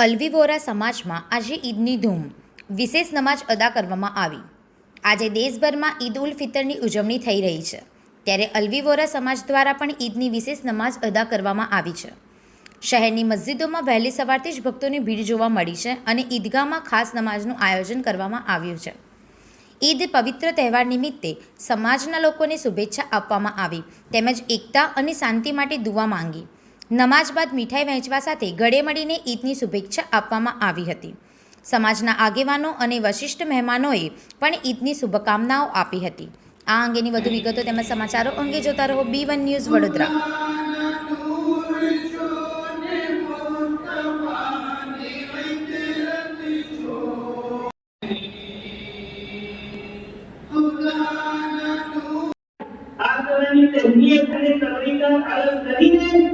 Alawi સમાજમાં આજે ઈદની ધૂમ. વિશેષ નમાજ અદા કરવામાં આવી. આજે દેશભરમાં ઈદ ઉલ ફિતરની ઉજવણી થઈ રહી છે. ત્યારે અલવી વોરા સમાજ દ્વારા પણ ઈદની વિશેષ નમાજ અદા કરવામાં આવી છે. શહેરની મસ્જિદોમાં વહેલી સવારથી જ ભક્તોની ભીડ જોવા મળી છે અને ઈદગાહમાં ખાસ નમાજનું આયોજન કરવામાં આવ્યું છે. ઈદ પવિત્ર તહેવાર નિમિત્તે સમાજના લોકોને શુભેચ્છા આપવામાં આવી તેમજ એકતા અને શાંતિ માટે દુવા માંગી. નમાજ બાદ મીઠાઈ વહેંચવા સાથે ગળે મળીને ઈદની શુભેચ્છા આપવામાં આવી હતી. સમાજના આગેવાનો અને વશિષ્ઠ મહેમાનોએ પણ ઈદની શુભકામનાઓ આપી હતી. આ અંગેની વધુ વિગતો તેમજ સમાચારો અંગે જોતા રહો બી વન ન્યૂઝ વડોદરા. તહમીયત અને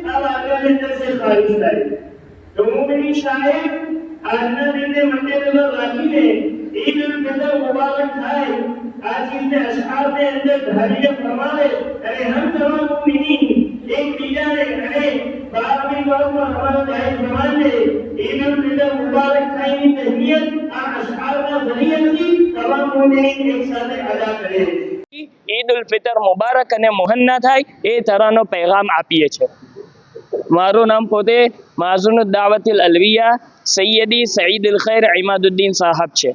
આ વાક્યની અંદર અંદર હમ તમામ મોમિની એક બીજાને અને બારમી વારમાં અમારા ભાઈ ઉલ ફિતર મુબારક તહમીયત આ અશઆરના જરિયાથી તમામ એક સાથે અદા કરે. છે ઈદ ઉલ ફિતર મુબારક અને મોહન્ના થાય એ તરહનો પૈગામ આપીએ છીએ. મારું નામ પોતે માઝુન દાવતિલ અલવિયા, સૈયદી સઈદ અલ ખૈર ઇમાદુદ્દીન સાહબ છે.